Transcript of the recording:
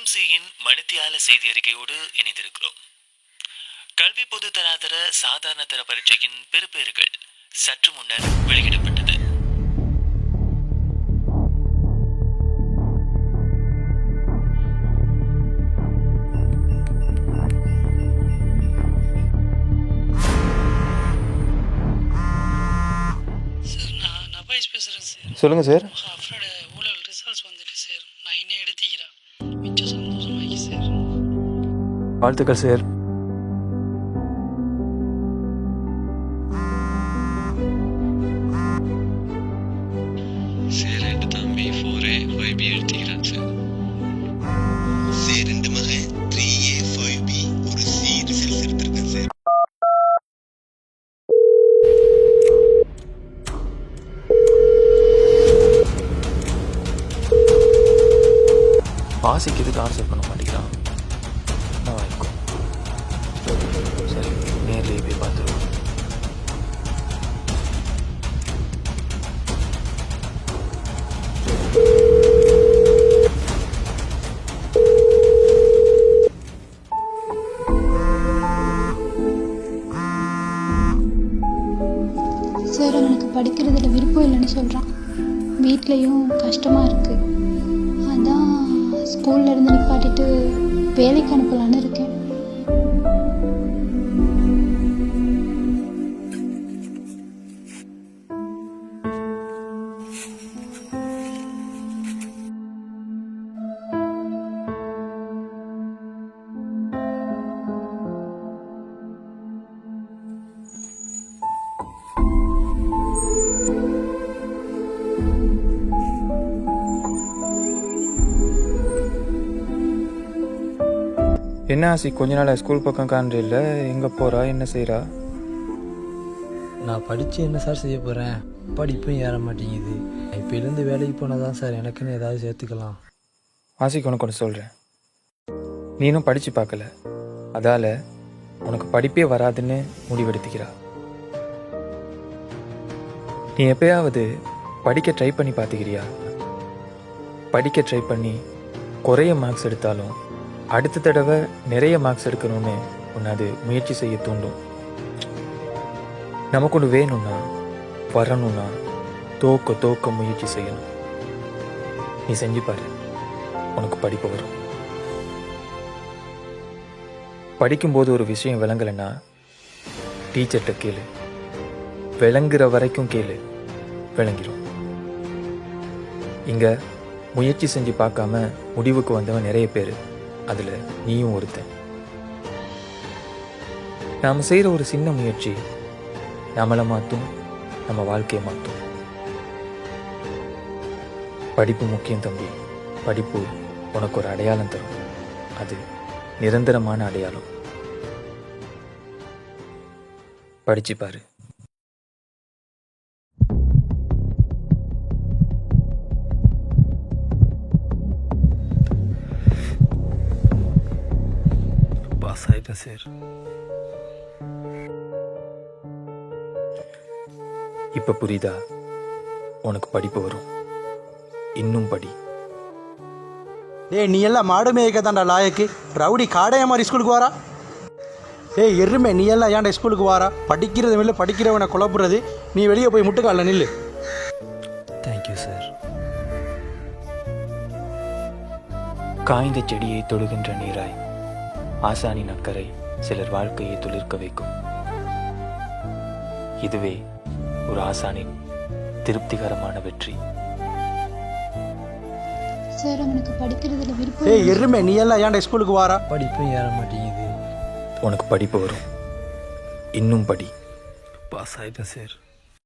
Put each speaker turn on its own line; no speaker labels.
டிஎம்சியின் மணித்தியால செய்தி அறிக்கையோடு இணைந்திருக்கிறோம். கல்வி பொதுத்தராதர சாதாரண தர பரீட்சையின் பெறுபேறுகள் சற்று முன்னர் வெளியிடப்பட்டது.
சொல்லுங்கள் சார். வாழ்த்துக்கள் சார்.
சார் ரெண்டு தம்பி ஃபோர் ஏ ஃபைவ் பி எடுத்துக்கிறான் சார்.
சார் ரெண்டு மகன் த்ரீ ஏ ஃபைவ் பி ஒரு சி ரிசல்ட்ஸ் எடுத்திருக்கேன் சார்.
பாசிக்கு ஆன்சர் நேர்லேயே போய் பார்த்துருவோம்
சார் அவனுக்கு படிக்கிறதுல விருப்பம் இல்லைன்னு சொல்கிறான் வீட்லேயும் கஷ்டமாக இருக்குது அதான் ஸ்கூல்லேருந்து நிப்பாட்டிட்டு வேலைக்கு அனுப்பலான்னு இருக்கேன்.
என்ன ஆசி? கொஞ்ச நாள் ஸ்கூல் பக்கம் காண்ற இல்லை. எங்கே போகிறா என்ன செய்கிறா
நான் படித்து என்ன சார் செய்ய போகிறேன் படிப்பும் ஏற மாட்டேங்குது. இப்போலேருந்து வேலைக்கு போனால் தான் சார் எனக்குன்னு ஏதாவது சேர்த்துக்கலாம்.
ஆசிக்கு உனக்கு ஒன்று சொல்கிறேன் நீனும் படித்து பார்க்கல. அதால் உனக்கு படிப்பே வராதுன்னு முடிவெடுத்துக்கிறா. நீ எப்பயாவது படிக்க ட்ரை பண்ணி பார்த்துக்கிறியா? படிக்க ட்ரை பண்ணி குறைய மார்க்ஸ் எடுத்தாலும் அடுத்த தடவை நிறைய மார்க்ஸ் எடுக்கணும்னு உன்னை அது முயற்சி செய்ய தூண்டும். நமக்கு ஒன்று வேணும்னா வரணும்னா தோக்க தோக்க முயற்சி செய்யணும். நீ செஞ்சு பாரு உனக்கு படிப்பு வரும். படிக்கும்போது ஒரு விஷயம் விளங்கலைன்னா டீச்சர்கிட்ட கேளு. விளங்குற வரைக்கும் கேளு. விளங்கிரும். இங்க முயற்சி செஞ்சு பார்க்காம முடிவுக்கு வந்தவன் நிறைய பேர். அதுல நீயும் ஒருத்தன். நாம செய்யற ஒரு சின்ன முயற்சி நம்மளை மாற்றும் நம்ம வாழ்க்கையை மாற்றும் படிப்பு முக்கியம் தம்பி. படிப்பு உனக்கு ஒரு அடையாளம் தரும். அது நிரந்தரமான அடையாளம். படிச்சு பாரு.
ஆகிட்டேன் சார்
இப்ப புரியுதா? உனக்கு படிப்பு வரும். இன்னும் படி.
டேய் நீ எல்லாம் மாடு மேய்க்க தான்டா லாயக்கு. ரவுடி காடைய மாதிரி ஸ்கூலுக்கு வாரா? டேய் எருமை நீ எல்லாம் ஏன்டா ஸ்கூலுக்கு வாரா? படிக்கிறது இல்லை படிக்கிறவனை குழப்புறது. நீ வெளியே போய் முட்டுக்கால நில்லு.
தேங்க்யூ சார்
காய்ந்த செடியை தொடுகின்ற நீராய். ஆசானின் அக்கறை சிலர் வாழ்க்கையை துளிர்க்க வைக்கும். இதுவே ஒரு ஆசானின் திருப்திகரமான வெற்றி.
சார் அவனுக்கு படிக்கிறதுல விருப்பம் இல்லை
எருமை நீ எல்லாம் ஏன்டா ஸ்கூலுக்கு வாரா
படிப்பும் ஏற மாட்டேங்குது.
உனக்கு படிப்பு வரும். இன்னும் படி.
பாஸ் ஆகிட்டேன் சார்